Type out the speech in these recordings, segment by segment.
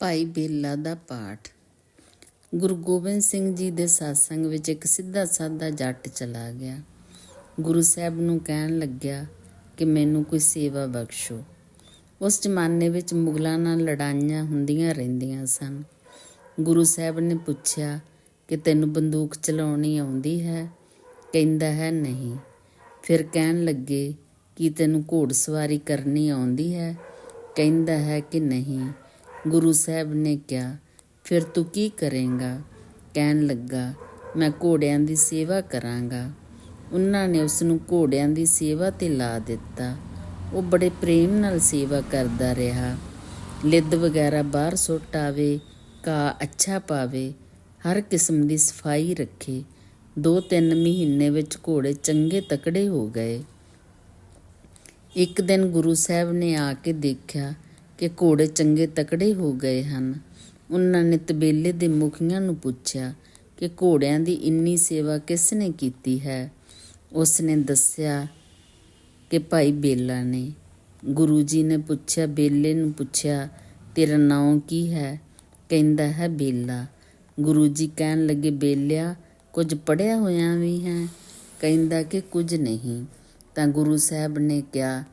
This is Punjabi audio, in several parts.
ਭਾਈ ਬੇਲਾ ਦਾ ਪਾਠ। ਗੁਰੂ ਗੋਬਿੰਦ ਸਿੰਘ ਜੀ ਦੇ satsang ਵਿੱਚ ਇੱਕ ਸਿੱਧਾ ਸਾਦਾ ਜੱਟ ਚਲਾ ਗਿਆ। ਗੁਰੂ ਸਾਹਿਬ ਨੂੰ ਕਹਿਣ ਲੱਗਿਆ ਕਿ ਮੈਨੂੰ ਕੋਈ ਸੇਵਾ ਬਖਸ਼ੋ। ਉਸ ਜ਼ਮਾਨੇ ਵਿੱਚ ਮੁਗਲਾਂ ਨਾਲ ਲੜਾਈਆਂ ਹੁੰਦੀਆਂ ਰਹਿੰਦੀਆਂ ਸਨ। ਗੁਰੂ ਸਾਹਿਬ ਨੇ ਪੁੱਛਿਆ ਕਿ ਤੈਨੂੰ ਬੰਦੂਕ ਚਲਾਉਣੀ ਆਉਂਦੀ ਹੈ? ਕਹਿੰਦਾ ਹੈ, ਨਹੀਂ। ਫਿਰ ਕਹਿਣ ਲੱਗੇ ਕਿ ਤੈਨੂੰ ਘੋੜ ਸਵਾਰੀ ਕਰਨੀ ਆਉਂਦੀ ਹੈ? ਕਹਿੰਦਾ ਹੈ ਕਿ ਨਹੀਂ। ਗੁਰੂ ਸਾਹਿਬ ਨੇ ਕਿਹਾ, ਫਿਰ ਤੂੰ ਕੀ ਕਰੇਂਗਾ? ਕਹਿਣ ਲੱਗਾ, ਮੈਂ ਘੋੜਿਆਂ ਦੀ ਸੇਵਾ ਕਰਾਂਗਾ। ਉਹਨਾਂ ਨੇ ਉਸ ਨੂੰ ਘੋੜਿਆਂ ਦੀ ਸੇਵਾ ਤੇ ਲਾ ਦਿੱਤਾ। ਉਹ ਬੜੇ ਪ੍ਰੇਮ ਨਾਲ ਸੇਵਾ ਕਰਦਾ ਰਿਹਾ। ਲਿੱਦ ਵਗੈਰਾ ਬਾਹਰ ਸੁੱਟ ਆਵੇ ਕਾ ਅੱਛਾ ਪਾਵੇ, ਹਰ ਕਿਸਮ ਦੀ ਸਫ਼ਾਈ ਰੱਖੇ ਦੋ ਤਿੰਨ ਮਹੀਨੇ ਵਿੱਚ ਘੋੜੇ ਚੰਗੇ ਤਕੜੇ ਹੋ ਗਏ। ਇੱਕ ਦਿਨ ਗੁਰੂ ਸਾਹਿਬ ਨੇ ਆ ਕੇ ਦੇਖਿਆ ਕਿ ਘੋੜੇ ਚੰਗੇ ਤਕੜੇ ਹੋ ਗਏ ਹਨ। ਉਹਨਾਂ ਨੇ ਤਬੇਲੇ ਦੇ ਮੁਖੀਆਂ ਨੂੰ ਪੁੱਛਿਆ ਕਿ ਘੋੜਿਆਂ ਦੀ ਇੰਨੀ ਸੇਵਾ ਕਿਸ ਨੇ ਕੀਤੀ ਹੈ। ਉਸ ਨੇ ਦੱਸਿਆ ਕਿ ਭਾਈ ਬੇਲਾ ਨੇ। ਗੁਰੂ ਜੀ ਨੇ ਪੁੱਛਿਆ, ਬੇਲੇ ਨੂੰ ਪੁੱਛਿਆ, ਤੇਰਾ ਨਾਮ ਕੀ ਹੈ? ਕਹਿੰਦਾ ਹੈ, ਬੇਲਾ। ਗੁਰੂ ਜੀ ਕਹਿਣ ਲੱਗੇ, ਬੇਲਿਆ, ਕੁਝ ਪੜਿਆ ਹੋਇਆ ਵੀ ਹੈ? ਕਹਿੰਦਾ ਕਿ ਕੁਝ ਨਹੀਂ। ਤਾਂ ਗੁਰੂ ਸਾਹਿਬ ਨੇ ਕਿਹਾ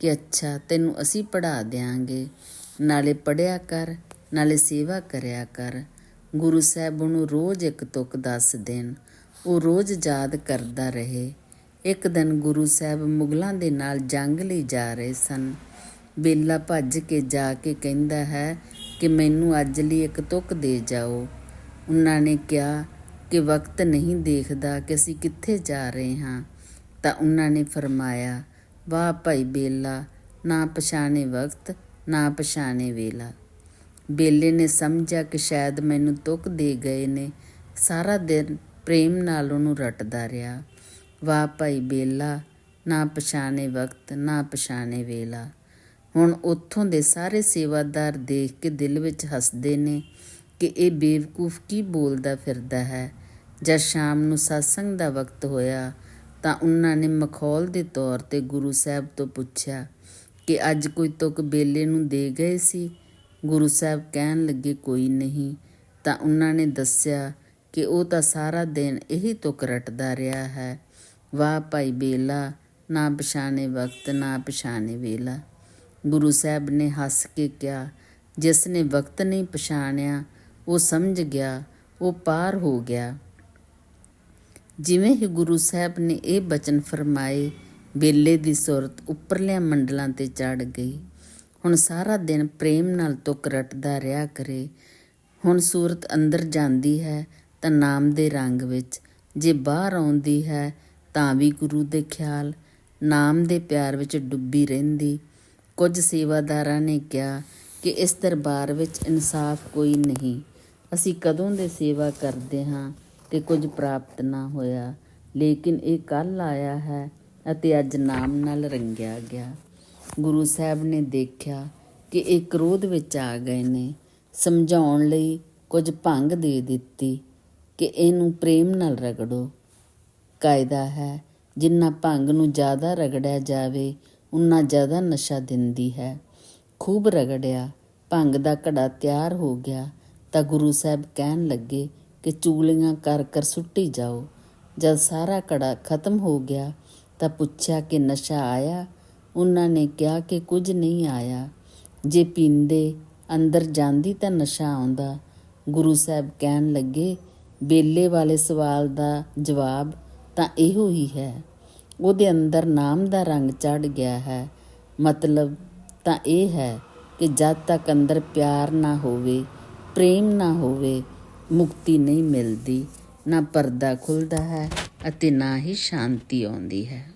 ਕਿ ਅੱਛਾ ਤੈਨੂੰ ਅਸੀਂ ਪੜ੍ਹਾ ਦਿਆਂਗੇ। ਨਾਲੇ ਪੜਿਆ ਕਰ, ਨਾਲੇ ਸੇਵਾ ਕਰਿਆ ਕਰ। ਗੁਰੂ ਸਾਹਿਬ ਨੂੰ ਰੋਜ਼ ਇੱਕ ਤੁਕ ਦੱਸ ਦੇਣ। ਉਹ ਰੋਜ਼ ਯਾਦ ਕਰਦਾ ਰਹੇ। ਇੱਕ ਦਿਨ ਗੁਰੂ ਸਾਹਿਬ ਮੁਗਲਾਂ ਦੇ ਨਾਲ ਜੰਗ ਲਈ ਜਾ ਰਹੇ ਸਨ। ਬੇਲਾ ਭੱਜ ਕੇ ਜਾ ਕੇ ਕਹਿੰਦਾ ਹੈ ਕਿ ਮੈਨੂੰ ਅੱਜ ਲਈ ਇੱਕ ਤੁਕ ਦੇ ਜਾਓ। ਉਹਨਾਂ ਨੇ ਕਿਹਾ ਕਿ ਵਕਤ ਨਹੀਂ ਦੇਖਦਾ ਕਿ ਅਸੀਂ ਕਿੱਥੇ ਜਾ ਰਹੇ ਹਾਂ। ਤਾਂ ਉਹਨਾਂ ਨੇ ਫਰਮਾਇਆ ਵਾਹ ਭਾਈ ਬੇਲਾ, ਨਾ ਪਛਾਣੇ ਵਕਤ, ਨਾ ਪਛਾਣੇ ਵੇਲਾ। ਬੇਲੇ ਨੇ ਸਮਝਿਆ ਕਿ ਸ਼ਾਇਦ ਮੈਨੂੰ ਤੁਕ ਦੇ ਗਏ ਨੇ। ਸਾਰਾ ਦਿਨ ਪ੍ਰੇਮ ਨਾਲ ਉਹਨੂੰ ਰਟਦਾ ਰਿਹਾ। ਵਾਹ ਭਾਈ ਬੇਲਾ, ਨਾ ਪਛਾਣੇ ਵਕਤ, ਨਾ ਪਛਾਣੇ ਵੇਲਾ। ਹੁਣ ਉੱਥੋਂ ਦੇ ਸਾਰੇ ਸੇਵਾਦਾਰ ਦੇਖ ਕੇ ਦਿਲ ਵਿੱਚ ਹੱਸਦੇ ਨੇ ਕਿ ਇਹ ਬੇਵਕੂਫ ਕੀ ਬੋਲਦਾ ਫਿਰਦਾ ਹੈ। ਜਦ ਸ਼ਾਮ ਨੂੰ satsang ਦਾ ਵਕਤ ਹੋਇਆ ਤਾਂ ਉਹਨਾਂ ਨੇ ਮਖੌਲ ਦੇ ਤੌਰ ਤੇ ਗੁਰੂ ਸਾਹਿਬ ਤੋਂ ਪੁੱਛਿਆ ਕਿ ਅੱਜ ਕੋਈ ਤੁਕ ਬੇਲੇ ਨੂੰ ਦੇ ਗਏ ਸੀ? ਗੁਰੂ ਸਾਹਿਬ ਕਹਿਣ ਲੱਗੇ, ਕੋਈ ਨਹੀਂ। ਤਾਂ ਉਹਨਾਂ ਨੇ ਦੱਸਿਆ ਕਿ ਉਹ ਤਾਂ ਸਾਰਾ ਦਿਨ ਇਹੀ ਤੁਕ ਰਟਦਾ ਰਿਹਾ ਹੈ। ਵਾਹ ਭਾਈ ਬੇਲਾ, ਨਾ ਪਛਾਣੇ ਵਕਤ, ਨਾ ਪਛਾਣੇ ਵੇਲਾ। ਗੁਰੂ ਸਾਹਿਬ ਨੇ ਹੱਸ ਕੇ ਕਿਹਾ, ਜਿਸ ਨੇ ਵਕਤ ਨਹੀਂ ਪਛਾਣਿਆ, ਉਹ ਸਮਝ ਗਿਆ, ਉਹ ਪਾਰ ਹੋ ਗਿਆ। ਜਿਵੇਂ ਹੀ ਗੁਰੂ ਸਾਹਿਬ ਨੇ ਇਹ ਬਚਨ ਫਰਮਾਏ, ਬੇਲੇ ਦੀ ਸੁਰਤ ਉੱਪਰਲਿਆਂ ਮੰਡਲਾਂ ਤੇ ਚੜ ਗਈ। ਹੁਣ ਸਾਰਾ ਦਿਨ ਪ੍ਰੇਮ ਨਾਲ ਤੁਕ ਰਟਦਾ ਰਿਹਾ ਕਰੇ। ਹੁਣ ਸੂਰਤ ਅੰਦਰ ਜਾਂਦੀ ਹੈ ਤਾਂ ਨਾਮ ਦੇ ਰੰਗ ਵਿੱਚ। ਜੇ ਬਾਹਰ ਆਉਂਦੀ ਹੈ ਤਾਂ ਵੀ ਗੁਰੂ ਦੇ ਖਿਆਲ। ਨਾਮ ਦੇ ਪਿਆਰ ਵਿੱਚ ਡੁੱਬੀ ਰਹਿੰਦੀ। ਕੁਝ ਸੇਵਾਦਾਰਾਂ ਨੇ ਕਿਹਾ ਕਿ ਇਸ ਦਰਬਾਰ ਵਿੱਚ ਇਨਸਾਫ ਕੋਈ ਨਹੀਂ। ਅਸੀਂ ਕਦੋਂ ਦੇ ਸੇਵਾ ਕਰਦੇ ਹਾਂ? ਤੇ ਕੁਝ ਪ੍ਰਾਪਤ ਨਾ ਹੋਇਆ, ਲੇਕਿਨ ਇਹ ਕੱਲ ਆਇਆ ਹੈ ਅਤੇ ਅੱਜ ਨਾਮ ਨਾਲ ਰੰਗਿਆ ਗਿਆ। ਗੁਰੂ ਸਾਹਿਬ ਨੇ ਦੇਖਿਆ ਕਿ ਇਹ ਕ੍ਰੋਧ ਵਿੱਚ ਆ ਗਏ ਨੇ। ਸਮਝਾਉਣ ਲਈ ਕੁਝ ਭੰਗ ਦੇ ਦਿੱਤੀ ਕਿ ਇਹਨੂੰ ਪ੍ਰੇਮ ਨਾਲ ਰਗੜੋ। ਕਾਇਦਾ ਹੈ, ਜਿੰਨਾ ਭੰਗ ਨੂੰ ਜ਼ਿਆਦਾ ਰਗੜਿਆ ਜਾਵੇ, ਉਨਾ ਜ਼ਿਆਦਾ ਨਸ਼ਾ ਦਿੰਦੀ ਹੈ। ਖੂਬ ਰਗੜਿਆ, ਭੰਗ ਦਾ ਘੜਾ ਤਿਆਰ ਹੋ ਗਿਆ ਤਾਂ ਗੁਰੂ ਸਾਹਿਬ ਕਹਿਣ ਲੱਗੇ ਕਿ ਚੂਲੀਆਂ ਕਰ ਕਰ ਸੁੱਟੀ ਜਾਓ। ਜਦ ਸਾਰਾ ਘੜਾ ਖਤਮ ਹੋ ਗਿਆ ਤਾਂ ਪੁੱਛਿਆ ਕਿ ਨਸ਼ਾ ਆਇਆ? ਉਹਨਾਂ ਨੇ ਕਿਹਾ ਕਿ ਕੁਝ ਨਹੀਂ ਆਇਆ। ਜੇ ਪੀਂਦੇ ਅੰਦਰ ਜਾਂਦੀ ਤਾਂ ਨਸ਼ਾ ਆਉਂਦਾ। ਗੁਰੂ ਸਾਹਿਬ ਕਹਿਣ ਲੱਗੇ, ਬੇਲੇ ਵਾਲੇ ਸਵਾਲ ਦਾ ਜਵਾਬ ਤਾਂ ਇਹੋ ਹੀ ਹੈ। ਉਹਦੇ ਅੰਦਰ ਨਾਮ ਦਾ ਰੰਗ ਚੜ ਗਿਆ ਹੈ। ਮਤਲਬ ਤਾਂ ਇਹ ਹੈ ਕਿ ਜਦ ਤੱਕ ਅੰਦਰ ਪਿਆਰ ਨਾ ਹੋਵੇ, ਪ੍ਰੇਮ ਨਾ ਹੋਵੇ ਮੁਕਤੀ ਨਹੀਂ ਮਿਲਦੀ ਨਾ ਪਰਦਾ ਖੁੱਲਦਾ ਹੈ ਅਤੇ ਨਾ ਹੀ ਸ਼ਾਂਤੀ ਆਉਂਦੀ ਹੈ।